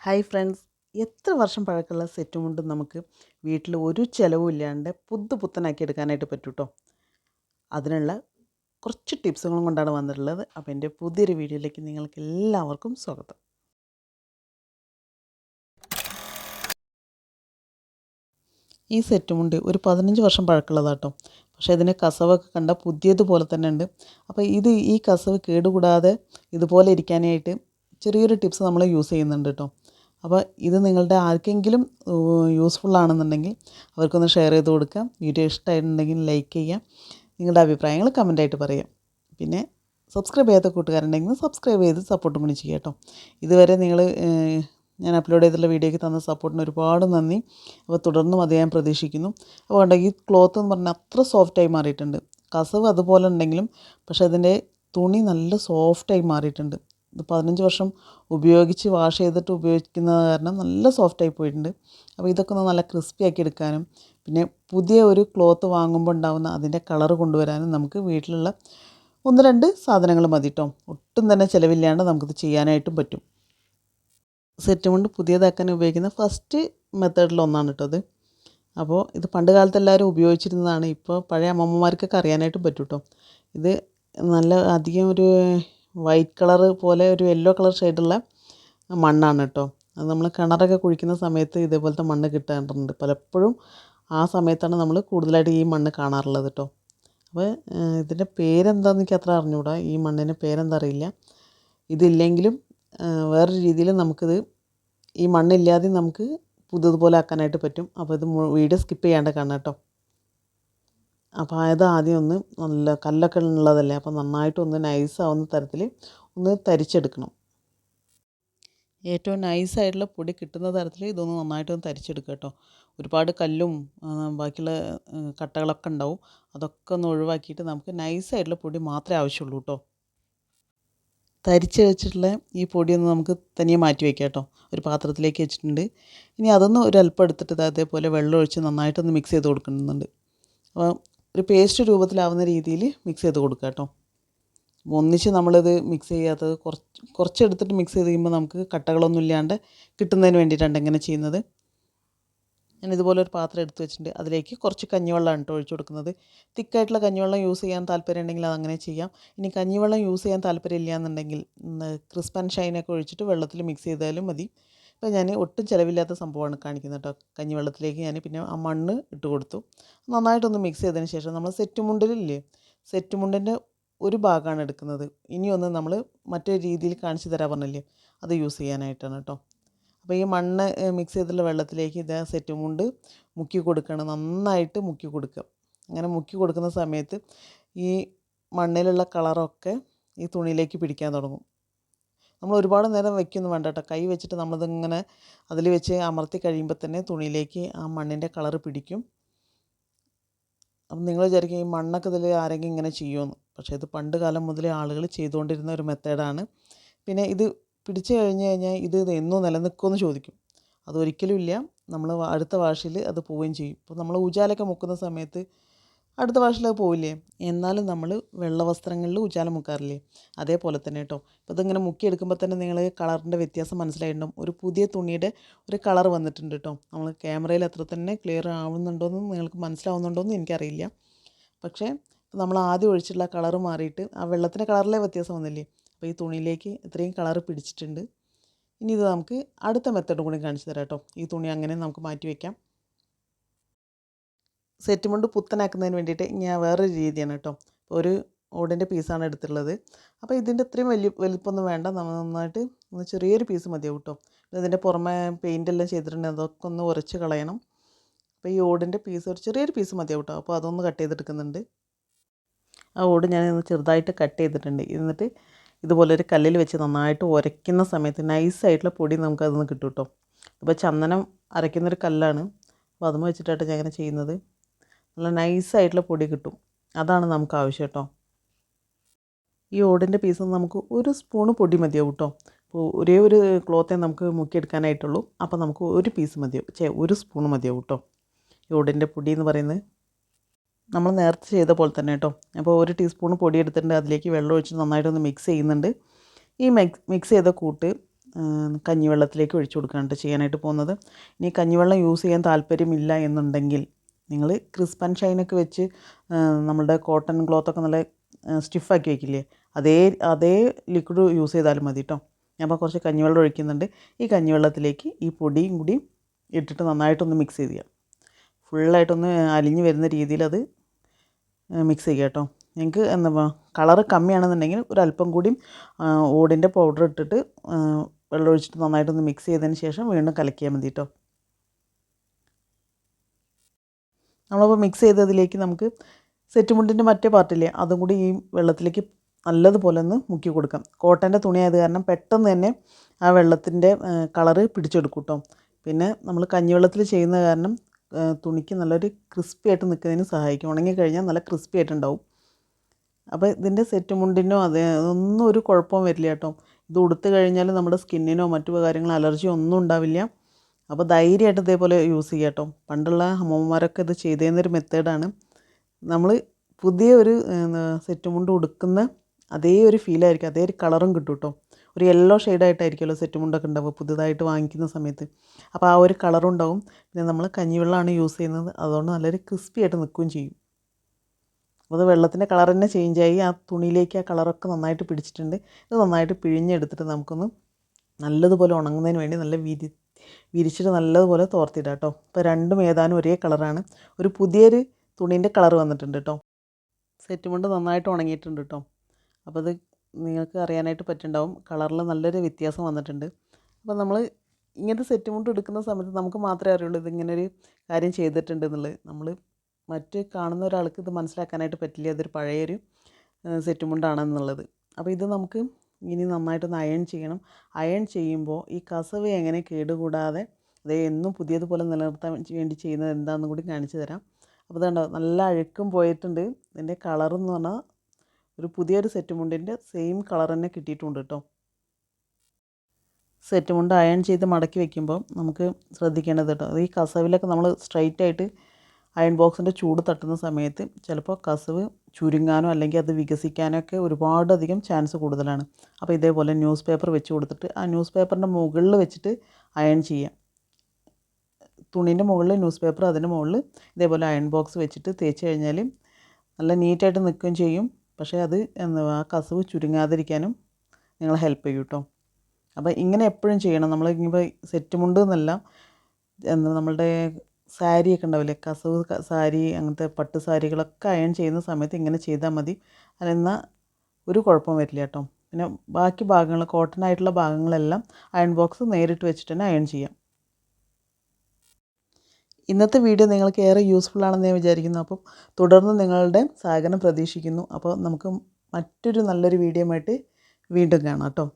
Hi friends എത്ര വർഷം പഴക്കമുള്ള സെറ്റ് മുണ്ടും നമുക്ക് വീട്ടിൽ ഒരു ചിലവും ഇല്ലാണ്ട് പുതു പുത്തനാക്കി എടുക്കാനായിട്ട് പറ്റും കേട്ടോ അതിനുള്ള കുറച്ച് ടിപ്സുകളും കൊണ്ടാണ് വന്നിട്ടുള്ളത്. അപ്പോൾ എന്റെ പുതിയൊരു വീഡിയോയിലേക്ക് നിങ്ങൾക്ക് എല്ലാവർക്കും സ്വാഗതം. ഈ സെറ്റ് മുണ്ട് ഒരു പതിനഞ്ച് വർഷം പഴക്കമുള്ളതാട്ടോ. പക്ഷേ ഇതിന്റെ കസവൊക്കെ കണ്ട പുതിയതുപോലെ തന്നെ ഉണ്ട്. അപ്പോൾ ഇത് ഈ കസവ് കേടുകൂടാതെ ഇതുപോലെ ഇരിക്കാനായിട്ട് ചെറിയൊരു ടിപ്സ് നമ്മൾ യൂസ് ചെയ്യുന്നുണ്ട് കേട്ടോ അപ്പോൾ ഇത് നിങ്ങളുടെ ആർക്കെങ്കിലും യൂസ്ഫുൾ ആണെന്നുണ്ടെങ്കിൽ അവർക്കൊന്ന് ഷെയർ ചെയ്ത് കൊടുക്കാം. വീഡിയോ ഇഷ്ടമായിട്ടുണ്ടെങ്കിൽ ലൈക്ക് ചെയ്യാം നിങ്ങളുടെ അഭിപ്രായങ്ങൾ കമന്റായിട്ട് പറയാം. പിന്നെ സബ്സ്ക്രൈബ് ചെയ്യാത്ത കൂട്ടുകാരുണ്ടെങ്കിൽ സബ്സ്ക്രൈബ് ചെയ്ത് സപ്പോർട്ടും കൂടി ചെയ്യാം കേട്ടോ. ഇതുവരെ നിങ്ങൾ ഞാൻ അപ്ലോഡ് ചെയ്തിട്ടുള്ള വീഡിയോയ്ക്ക് തന്ന സപ്പോർട്ടിന് ഒരുപാട് നന്ദി. അപ്പോൾ തുടർന്നും അത് ഞാൻ പ്രതീക്ഷിക്കുന്നു. അപ്പോൾ ഉണ്ടെങ്കിൽ ഈ ക്ലോത്ത് എന്ന് പറഞ്ഞാൽ അത്ര സോഫ്റ്റായി മാറിയിട്ടുണ്ട്. കസവ് അതുപോലെ ഉണ്ടെങ്കിലും പക്ഷേ അതിന്റെ തുണി നല്ല സോഫ്റ്റായി മാറിയിട്ടുണ്ട്. ഇത് പതിനഞ്ച് വർഷം ഉപയോഗിച്ച് വാഷ് ചെയ്തിട്ട് ഉപയോഗിക്കുന്നത് കാരണം നല്ല സോഫ്റ്റായി പോയിട്ടുണ്ട്. അപ്പോൾ ഇതൊക്കെ ഒന്ന് നല്ല ക്രിസ്പി ആക്കി എടുക്കാനും പിന്നെ പുതിയ ഒരു ക്ലോത്ത് വാങ്ങുമ്പോൾ ഉണ്ടാകുന്ന അതിന്റെ കളർ കൊണ്ടുവരാനും നമുക്ക് വീട്ടിലുള്ള ഒന്ന് രണ്ട് സാധനങ്ങൾ മതി കേട്ടോ ഒട്ടും തന്നെ ചിലവില്ലാണ്ട് നമുക്കിത് ചെയ്യാനായിട്ടും പറ്റും. സെറ്റ് കൊണ്ട് പുതിയതാക്കാൻ ഉപയോഗിക്കുന്ന ഫസ്റ്റ് മെത്തേഡിൽ ഒന്നാണ് കേട്ടോ അത് അപ്പോൾ ഇത് പണ്ട് കാലത്ത് എല്ലാവരും ഉപയോഗിച്ചിരുന്നതാണ്. ഇപ്പോൾ പഴയ അമ്മമ്മമാർക്കൊക്കെ അറിയാനായിട്ട് പറ്റും കേട്ടോ ഇത് നല്ല അധികം ഒരു വൈറ്റ് കളർ പോലെ ഒരു യെല്ലോ കളർ ഷെയ്ഡുള്ള മണ്ണാണ് കേട്ടോ അത് നമ്മൾ കിണറൊക്കെ കുഴിക്കുന്ന സമയത്ത് ഇതേപോലത്തെ മണ്ണ് കിട്ടാറുണ്ട് പലപ്പോഴും ആ സമയത്താണ് നമ്മൾ കൂടുതലായിട്ട് ഈ മണ്ണ് കാണാറുള്ളത് കേട്ടോ അപ്പോൾ ഇതിന്റെ പേരെന്താണെന്ന് എനിക്ക് അത്ര അറിഞ്ഞുകൂടാ ഈ മണ്ണിന്റെ പേരെന്താ അറിയില്ല. ഇതില്ലെങ്കിലും വേറൊരു രീതിയിൽ നമുക്കിത് ഈ മണ്ണില്ലാതെ നമുക്ക് പുതിയതുപോലെ ആക്കാനായിട്ട് പറ്റും. അപ്പോൾ ഇത് വീഡിയോ സ്കിപ്പ് ചെയ്യാണ്ട് കാണാം കേട്ടോ അപ്പോൾ അത് ആദ്യം ഒന്ന് നല്ല കല്ലൊക്കെ ഉള്ളതല്ലേ അപ്പോൾ നന്നായിട്ട് ഒന്ന് നൈസാവുന്ന തരത്തിൽ ഒന്ന് തരിച്ചെടുക്കണം. ഏറ്റവും നൈസായിട്ടുള്ള പൊടി കിട്ടുന്ന തരത്തിൽ ഇതൊന്ന് നന്നായിട്ടൊന്ന് തരിച്ചെടുക്കുക കേട്ടോ ഒരുപാട് കല്ലും ബാക്കിയുള്ള കട്ടകളൊക്കെ ഉണ്ടാവും. അതൊക്കെ ഒന്ന് ഒഴിവാക്കിയിട്ട് നമുക്ക് നൈസായിട്ടുള്ള പൊടി മാത്രമേ ആവശ്യമുള്ളൂ കേട്ടോ തരിച്ച് വെച്ചിട്ടുള്ള ഈ പൊടിയൊന്ന് നമുക്ക് തനിയെ മാറ്റി വയ്ക്കാം കേട്ടോ ഒരു പാത്രത്തിലേക്ക് വെച്ചിട്ടുണ്ട്. ഇനി അതൊന്ന് ഒരു അല്പം എടുത്തിട്ട് അതേപോലെ വെള്ളം ഒഴിച്ച് നന്നായിട്ടൊന്ന് മിക്സ് ചെയ്ത് കൊടുക്കുന്നുണ്ട്. അപ്പോൾ ഒരു പേസ്റ്റ് രൂപത്തിലാവുന്ന രീതിയിൽ മിക്സ് ചെയ്ത് കൊടുക്കുക കേട്ടോ. ഒന്നിച്ച് നമ്മളിത് മിക്സ് ചെയ്യാത്തത് കുറച്ച് കുറച്ചെടുത്തിട്ട് മിക്സ് ചെയ്ത് കഴിയുമ്പോൾ നമുക്ക് കട്ടകളൊന്നും ഇല്ലാണ്ട് കിട്ടുന്നതിന് വേണ്ടിയിട്ടാണ് ഇങ്ങനെ ചെയ്യുന്നത്. ഞാൻ ഇതുപോലെ ഒരു പാത്രം എടുത്ത് വെച്ചിട്ടുണ്ട്. അതിലേക്ക് കുറച്ച് കഞ്ഞിവെള്ളമാണ് കേട്ടോ ഒഴിച്ചു കൊടുക്കുന്നത്. തിക്കായിട്ടുള്ള കഞ്ഞിവെള്ളം യൂസ് ചെയ്യാൻ താല്പര്യം ഉണ്ടെങ്കിൽ അതങ്ങനെ ചെയ്യാം. ഇനി കഞ്ഞിവെള്ളം യൂസ് ചെയ്യാൻ താല്പര്യം എന്നുണ്ടെങ്കിൽ ക്രിസ്പ് ആൻഡ് ഷൈനൊക്കെ ഒഴിച്ചിട്ട് വെള്ളത്തിൽ മിക്സ് ചെയ്താലും മതി. ഇപ്പോൾ ഞാൻ ഒട്ടും ചിലവില്ലാത്ത സംഭവമാണ് കാണിക്കുന്നത് കേട്ടോ. കഞ്ഞിവെള്ളത്തിലേക്ക് ഞാൻ പിന്നെ ആ മണ്ണ് ഇട്ട് കൊടുത്തു. നന്നായിട്ടൊന്ന് മിക്സ് ചെയ്തതിന് ശേഷം നമ്മൾ സെറ്റ് മുണ്ടിലില്ലേ? സെറ്റ് മുണ്ടിന്റെ ഒരു ഭാഗമാണ് എടുക്കുന്നത്. ഇനിയൊന്ന് നമ്മൾ മറ്റൊരു രീതിയിൽ കാണിച്ചു തരാൻ പറഞ്ഞില്ലേ? അത് യൂസ് ചെയ്യാനായിട്ടാണ് കേട്ടോ. അപ്പോൾ ഈ മണ്ണ് മിക്സ് ചെയ്തിട്ടുള്ള വെള്ളത്തിലേക്ക് ഇത് സെറ്റ് മുണ്ട് മുക്കി കൊടുക്കണം. നന്നായിട്ട് മുക്കി കൊടുക്കുക. അങ്ങനെ മുക്കി കൊടുക്കുന്ന സമയത്ത് ഈ മണ്ണിലുള്ള കളറൊക്കെ ഈ തുണിയിലേക്ക് പിടിക്കാൻ തുടങ്ങും. നമ്മൾ ഒരുപാട് നേരം വെക്കൊന്നും വേണ്ട കേട്ടോ. കൈ വെച്ചിട്ട് നമ്മളിതിങ്ങനെ അതിൽ വെച്ച് അമർത്തി കഴിയുമ്പോൾ തന്നെ തുണിയിലേക്ക് ആ മണ്ണിന്റെ കളറ് പിടിക്കും. അപ്പം നിങ്ങൾ വിചാരിക്കും ഈ മണ്ണൊക്കെ ഇതിൽ ആരെങ്കിലും ഇങ്ങനെ ചെയ്യുമെന്ന് പക്ഷേ ഇത് പണ്ട് കാലം മുതലേ ആളുകൾ ചെയ്തുകൊണ്ടിരുന്ന ഒരു മെത്തേഡാണ്. പിന്നെ ഇത് പിടിച്ചു കഴിഞ്ഞ് കഴിഞ്ഞാൽ ഇത് എന്നും നിലനിൽക്കുമെന്ന് ചോദിക്കും. അതൊരിക്കലും ഇല്ല. നമ്മൾ അടുത്ത വാഷിൽ അത് പോവുകയും ചെയ്യും. ഇപ്പോൾ നമ്മൾ ഉജാലൊക്കെ മുക്കുന്ന സമയത്ത് അടുത്ത അത് പോവില്ലേ? എന്നാലും നമ്മൾ വെള്ള വസ്ത്രങ്ങളിൽ ഉജാല മുക്കാറില്ലേ? അതേപോലെ തന്നെ കേട്ടോ അപ്പോൾ ഇതിങ്ങനെ മുക്കിയെടുക്കുമ്പോൾ തന്നെ നിങ്ങൾ കളറിന്റെ വ്യത്യാസം മനസ്സിലായിട്ടുണ്ടാവും. ഒരു പുതിയ തുണിയുടെ ഒരു കളർ വന്നിട്ടുണ്ട് കേട്ടോ നമ്മൾ ക്യാമറയിൽ അത്ര തന്നെ ക്ലിയർ ആവുന്നുണ്ടോ എന്ന് നിങ്ങൾക്ക് മനസ്സിലാവുന്നുണ്ടോയെന്ന് എനിക്കറിയില്ല. പക്ഷേ നമ്മൾ ആദ്യം ഒഴിച്ചിട്ടുള്ള കളർ മാറിയിട്ട് ആ വെള്ളത്തിന്റെ കളറിലെ വ്യത്യാസം വന്നില്ലേ? അപ്പോൾ ഈ തുണിയിലേക്ക് ഇത്രയും കളർ പിടിച്ചിട്ടുണ്ട്. ഇനി ഇത് നമുക്ക് അടുത്ത മെത്തേഡും കൂടി കാണിച്ചു തരാം കേട്ടോ ഈ തുണി അങ്ങനെ നമുക്ക് മാറ്റി വയ്ക്കാം സെറ്റ് മുണ്ട് പുത്തനാക്കുന്നതിന് വേണ്ടിയിട്ട് ഞാൻ വേറൊരു രീതിയാണ് കേട്ടോ. ഒരു ഓടിന്റെ പീസാണ് എടുത്തിട്ടുള്ളത്. അപ്പോൾ ഇതിന്റെ ഇത്രയും വലിയ വലിപ്പമൊന്നും വേണ്ട. നമ്മൾ നന്നായിട്ട് ഒന്ന് ചെറിയൊരു പീസ് മതിയാവും കേട്ടോ. ഇതിന്റെ പുറമെ പെയിന്റ് എല്ലാം ചെയ്തിട്ടുണ്ട്. അതൊക്കെ ഒന്ന് ഉരച്ച് കളയണം. അപ്പോൾ ഈ ഓടിന്റെ പീസ് ഒരു ചെറിയൊരു പീസ് മതിയാവും കേട്ടോ. അപ്പോൾ അതൊന്ന് കട്ട് ചെയ്തെടുക്കുന്നുണ്ട്. ആ ഓട് ഞാൻ ചെറുതായിട്ട് കട്ട് ചെയ്തിട്ടുണ്ട്. എന്നിട്ട് ഇതുപോലെ ഒരു കല്ലിൽ വെച്ച് നന്നായിട്ട് ഉരയ്ക്കുന്ന സമയത്ത് നൈസായിട്ടുള്ള പൊടി നമുക്ക് അതിൽ നിന്ന് കിട്ടും കേട്ടോ. അപ്പോൾ ചന്ദനം അരയ്ക്കുന്നൊരു കല്ലാണ്. അപ്പോൾ അതും വെച്ചിട്ടാണ് ഞാൻ ഇങ്ങനെ ചെയ്യുന്നത്. നല്ല നൈസായിട്ടുള്ള പൊടി കിട്ടും. അതാണ് നമുക്ക് ആവശ്യം കേട്ടോ. ഈ ഓടിന്റെ പീസ് നമുക്ക് ഒരു സ്പൂണ് പൊടി മതിയാവും കേട്ടോ. അപ്പോൾ ഒരേ ഒരു ക്ലോത്തേ നമുക്ക് മുക്കിയെടുക്കാനായിട്ടുള്ളൂ. അപ്പോൾ നമുക്ക് ഒരു പീസ് മതിയാവും. ചേ ഒരു സ്പൂൺ മതിയാവും കേട്ടോ. ഈ ഓടിന്റെ പൊടി എന്ന് പറയുന്നത് നമ്മൾ നേരത്തെ ചെയ്ത പോലെ തന്നെ കേട്ടോ. അപ്പോൾ ഒരു ടീസ്പൂൺ പൊടി എടുത്തിട്ടുണ്ട്. അതിലേക്ക് വെള്ളം ഒഴിച്ച് നന്നായിട്ടൊന്ന് മിക്സ് ചെയ്യുന്നുണ്ട്. ഈ മിക്സ് ചെയ്ത കൂട്ട് കഞ്ഞിവെള്ളത്തിലേക്ക് ഒഴിച്ചു കൊടുക്കാനായിട്ട് ചെയ്യാനായിട്ട് പോകുന്നത്. ഇനി കഞ്ഞിവെള്ളം യൂസ് ചെയ്യാൻ താല്പര്യമില്ല എന്നുണ്ടെങ്കിൽ നിങ്ങൾ ക്രിസ്പൻ ഷൈനൊക്കെ വെച്ച് നമ്മളുടെ കോട്ടൺ ക്ലോത്തൊക്കെ നല്ല സ്റ്റിഫാക്കി വയ്ക്കില്ലേ അതേ അതേ ലിക്വിഡ് യൂസ് ചെയ്താലും മതി കേട്ടോ ഞാൻ കുറച്ച് കഞ്ഞിവെള്ളം ഒഴിക്കുന്നുണ്ട്. ഈ കഞ്ഞിവെള്ളത്തിലേക്ക് ഈ പൊടിയും കൂടി ഇട്ടിട്ട് നന്നായിട്ടൊന്ന് മിക്സ് ചെയ്യുക. ഫുള്ളായിട്ടൊന്ന് അലിഞ്ഞ് വരുന്ന രീതിയിൽ അത് മിക്സ് ചെയ്യുക കേട്ടോ നിങ്ങൾക്ക് എന്താ കളറ് കമ്മിയാണെന്നുണ്ടെങ്കിൽ ഒരല്പം കൂടി ഓടിന്റെ പൗഡർ ഇട്ടിട്ട് വെള്ളം ഒഴിച്ചിട്ട് നന്നായിട്ടൊന്ന് മിക്സ് ചെയ്തതിന് ശേഷം വീണ്ടും കലക്കിയാൽ മതി കേട്ടോ നമ്മളപ്പോൾ മിക്സ് ചെയ്തതിലേക്ക് നമുക്ക് സെറ്റ് മുണ്ടിന്റെ മറ്റേ പാർട്ടില്ലേ അതും കൂടി ഈ വെള്ളത്തിലേക്ക് നല്ലതുപോലെ ഒന്ന് മുക്കി കൊടുക്കാം. കോട്ടന്റെ തുണിയായത് കാരണം പെട്ടെന്ന് തന്നെ ആ വെള്ളത്തിന്റെ കളറ് പിടിച്ചെടുക്കും കേട്ടോ പിന്നെ നമ്മൾ കഞ്ഞിവെള്ളത്തിൽ ചെയ്യുന്ന കാരണം തുണിക്ക് നല്ലൊരു ക്രിസ്പി ആയിട്ട് നിൽക്കുന്നതിന് സഹായിക്കും. ഉണങ്ങി കഴിഞ്ഞാൽ നല്ല ക്രിസ്പി ആയിട്ടുണ്ടാവും. അപ്പോൾ ഇതിന്റെ സെറ്റ് മുണ്ടിനോ അത് അതൊന്നും ഒരു കുഴപ്പവും വരില്ല കേട്ടോ. ഇത് ഉടുത്തു കഴിഞ്ഞാൽ നമ്മുടെ സ്കിന്നിനോ മറ്റു കാര്യങ്ങളോ അലർജിയോ ഒന്നും ഉണ്ടാവില്ല. അപ്പോൾ ധൈര്യമായിട്ട് ഇതേപോലെ യൂസ് ചെയ്യാം കേട്ടോ. പണ്ടുള്ള അമ്മമാരൊക്കെ ഇത് ചെയ്തേന്നൊരു മെത്തേഡാണ്. നമ്മൾ പുതിയ ഒരു സെറ്റ് മുണ്ട് ഉടുക്കുന്ന അതേ ഒരു ഫീലായിരിക്കും അതേ ഒരു കളറും കിട്ടും കേട്ടോ. ഒരു യെല്ലോ ഷെയ്ഡായിട്ടായിരിക്കുമല്ലോ സെറ്റ് മുണ്ടൊക്കെ ഉണ്ടാവുക പുതിയതായിട്ട് വാങ്ങിക്കുന്ന സമയത്ത്. അപ്പോൾ ആ ഒരു കളറും ഉണ്ടാവും. പിന്നെ നമ്മൾ കഞ്ഞിവെള്ളമാണ് യൂസ് ചെയ്യുന്നത്. അതുകൊണ്ട് നല്ലൊരു ക്രിസ്പി ആയിട്ട് നിൽക്കുകയും ചെയ്യും. അപ്പോൾ അത് വെള്ളത്തിന്റെ കളർ തന്നെ ചേഞ്ചായി ആ തുണിയിലേക്ക് ആ കളറൊക്കെ നന്നായിട്ട് പിടിച്ചിട്ടുണ്ട്. ഇത് നന്നായിട്ട് പിഴിഞ്ഞെടുത്തിട്ട് നമുക്കൊന്ന് നല്ലതുപോലെ ഉണങ്ങുന്നതിന് വേണ്ടി നല്ല വിരി വിരിച്ചിട്ട് നല്ലതുപോലെ തോർത്തിടാം കേട്ടോ. ഇപ്പോൾ രണ്ടും ഏതാനും ഒരേ കളറാണ്. ഒരു പുതിയൊരു തുണീന്റെ കളർ വന്നിട്ടുണ്ട് കേട്ടോ. സെറ്റ് മുണ്ട് നന്നായിട്ട് ഉണങ്ങിയിട്ടുണ്ട് കേട്ടോ. അപ്പോൾ അത് നിങ്ങൾക്ക് അറിയാനായിട്ട് പറ്റുണ്ടാവും കളറിൽ നല്ലൊരു വ്യത്യാസം വന്നിട്ടുണ്ട്. അപ്പോൾ നമ്മൾ ഇങ്ങനത്തെ സെറ്റ് മുണ്ട് എടുക്കുന്ന സമയത്ത് നമുക്ക് മാത്രമേ അറിയുള്ളൂ ഇതിങ്ങനെ ഒരു കാര്യം ചെയ്തിട്ടുണ്ട് എന്നുള്ളത്. നമ്മൾ മറ്റ് കാണുന്ന ഒരാൾക്ക് ഇത് മനസ്സിലാക്കാനായിട്ട് പറ്റില്ല. അതൊരു പഴയൊരു സെറ്റ് മുണ്ടാണെന്നുള്ളത്. അപ്പോൾ ഇത് നമുക്ക് ഇനി നന്നായിട്ടൊന്ന് അയൺ ചെയ്യണം. അയൺ ചെയ്യുമ്പോൾ ഈ കസവ് എങ്ങനെ കേടുകൂടാതെ അത് എന്നും പുതിയതുപോലെ നിലനിർത്താൻ വേണ്ടി ചെയ്യുന്നത് എന്താണെന്ന് കൂടി കാണിച്ചു തരാം. അപ്പോൾ ഇതുണ്ടോ നല്ല അഴുക്കും പോയിട്ടുണ്ട്. ഇതിന്റെ കളറെന്ന് പറഞ്ഞാൽ ഒരു പുതിയൊരു സെറ്റ് മുണ്ടിന്റെ സെയിം കളർ തന്നെ കിട്ടിയിട്ടുണ്ട് കേട്ടോ. സെറ്റ് മുണ്ട് അയൺ ചെയ്ത് മടക്കി വെക്കുമ്പോൾ നമുക്ക് ശ്രദ്ധിക്കേണ്ടത് കേട്ടോ അത് ഈ കസവിലൊക്കെ നമ്മൾ സ്ട്രൈറ്റ് ആയിട്ട് അയൺ ബോക്സിന്റെ ചൂട് തട്ടുന്ന സമയത്ത് ചിലപ്പോൾ കസവ് ചുരുങ്ങാനോ അല്ലെങ്കിൽ അത് വികസിക്കാനൊക്കെ ഒരുപാടധികം ചാൻസ് കൂടുതലാണ്. അപ്പോൾ ഇതേപോലെ ന്യൂസ് പേപ്പർ വെച്ച് കൊടുത്തിട്ട് ആ ന്യൂസ് പേപ്പറിന്റെ മുകളിൽ വെച്ചിട്ട് അയൺ ചെയ്യാം. തുണീന്റെ മുകളിൽ ന്യൂസ് പേപ്പർ അതിന്റെ മുകളിൽ ഇതേപോലെ അയൺ ബോക്സ് വെച്ചിട്ട് തേച്ച് കഴിഞ്ഞാൽ നല്ല നീറ്റായിട്ട് നിൽക്കുകയും ചെയ്യും. പക്ഷേ അത് എന്താ ആ കസവ് ചുരുങ്ങാതിരിക്കാനും നിങ്ങളെ ഹെൽപ്പ് ചെയ്യും കേട്ടോ. അപ്പോൾ ഇങ്ങനെ എപ്പോഴും ചെയ്യണം. നമ്മൾ ഇനിയിപ്പോൾ സെറ്റ് മുണ്ട് എന്നല്ല എന്താ നമ്മളുടെ സാരിയൊക്കെ ഉണ്ടാവില്ലേ? കസവ് സാരി അങ്ങനത്തെ പട്ട് സാരികളൊക്കെ അയൺ ചെയ്യുന്ന സമയത്ത് ഇങ്ങനെ ചെയ്താൽ മതി. അതെന്നാൽ ഒരു കുഴപ്പം വരില്ല കേട്ടോ. പിന്നെ ബാക്കി ഭാഗങ്ങൾ കോട്ടൺ ആയിട്ടുള്ള ഭാഗങ്ങളെല്ലാം അയൺ ബോക്സ് നേരിട്ട് വെച്ചിട്ട് തന്നെ അയൺ ചെയ്യാം. ഇന്നത്തെ വീഡിയോ നിങ്ങൾക്ക് ഏറെ യൂസ്ഫുൾ ആണെന്ന് ഞാൻ വിചാരിക്കുന്നു. അപ്പം തുടർന്ന് നിങ്ങളുടെ സഹകരണം പ്രതീക്ഷിക്കുന്നു. അപ്പോൾ നമുക്ക് മറ്റൊരു നല്ലൊരു വീഡിയോ ആയിട്ട് വീണ്ടും കാണാം കേട്ടോ.